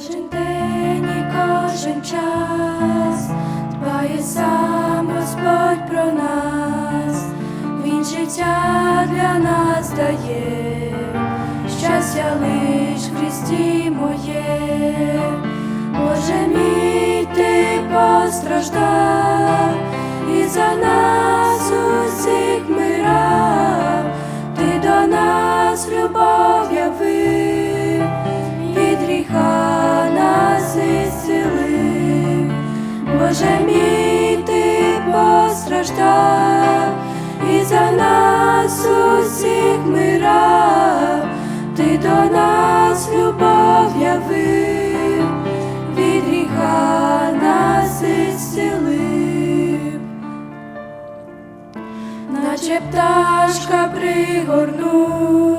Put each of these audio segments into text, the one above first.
Кожен день і кожен час дбає сам Господь про нас, Він життя для нас дає, щастя лиш в Христі моє, Боже мій ти постраждав і за нас Боже мій ти постраждав і за нас усіх мирав, ти до нас любов явив, від гріха нас ісцелив наче пташка пригорнув,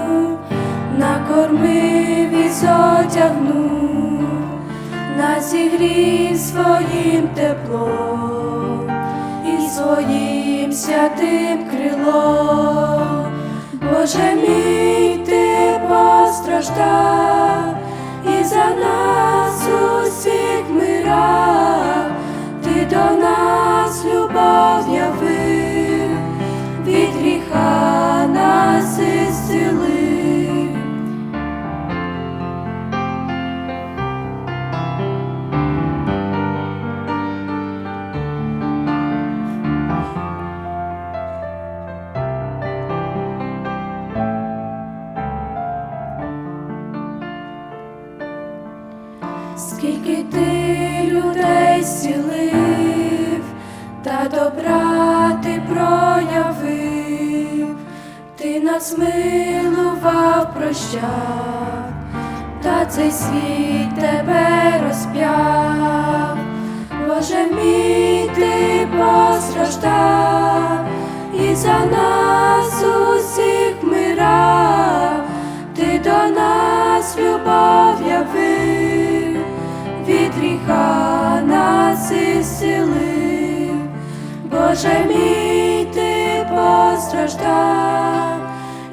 накормив і зодягнув, нас зігрів своїм теплом і своїм святим крилом. Боже мій ти постраждав Скільки ти людей зцілив, та добра ти проявив, ти нас милував, прощав, та цей світ тебе розп'яв, Боже мій ти постраждав, і за нас від гріха нас ісцелив. Боже мій ти постраждав,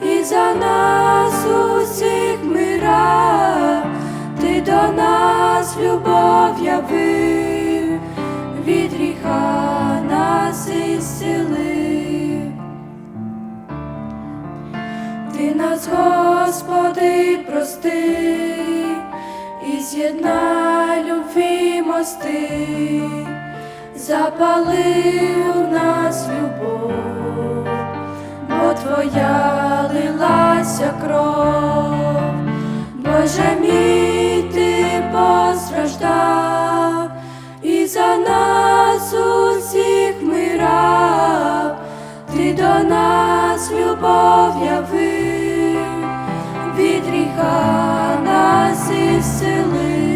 і за нас усіх мирав, ти до нас любов явив, від гріха нас ісцелив. Ти нас, Господи, прости і з'єднай мости, запали у нас любов, бо Твоя лилася кров, Боже мій ти постраждав і за нас усіх мирав, ти до нас любов явив, від гріха нас ісцелив,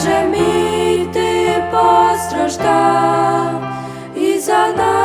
Боже мій ти постраждав і за нас.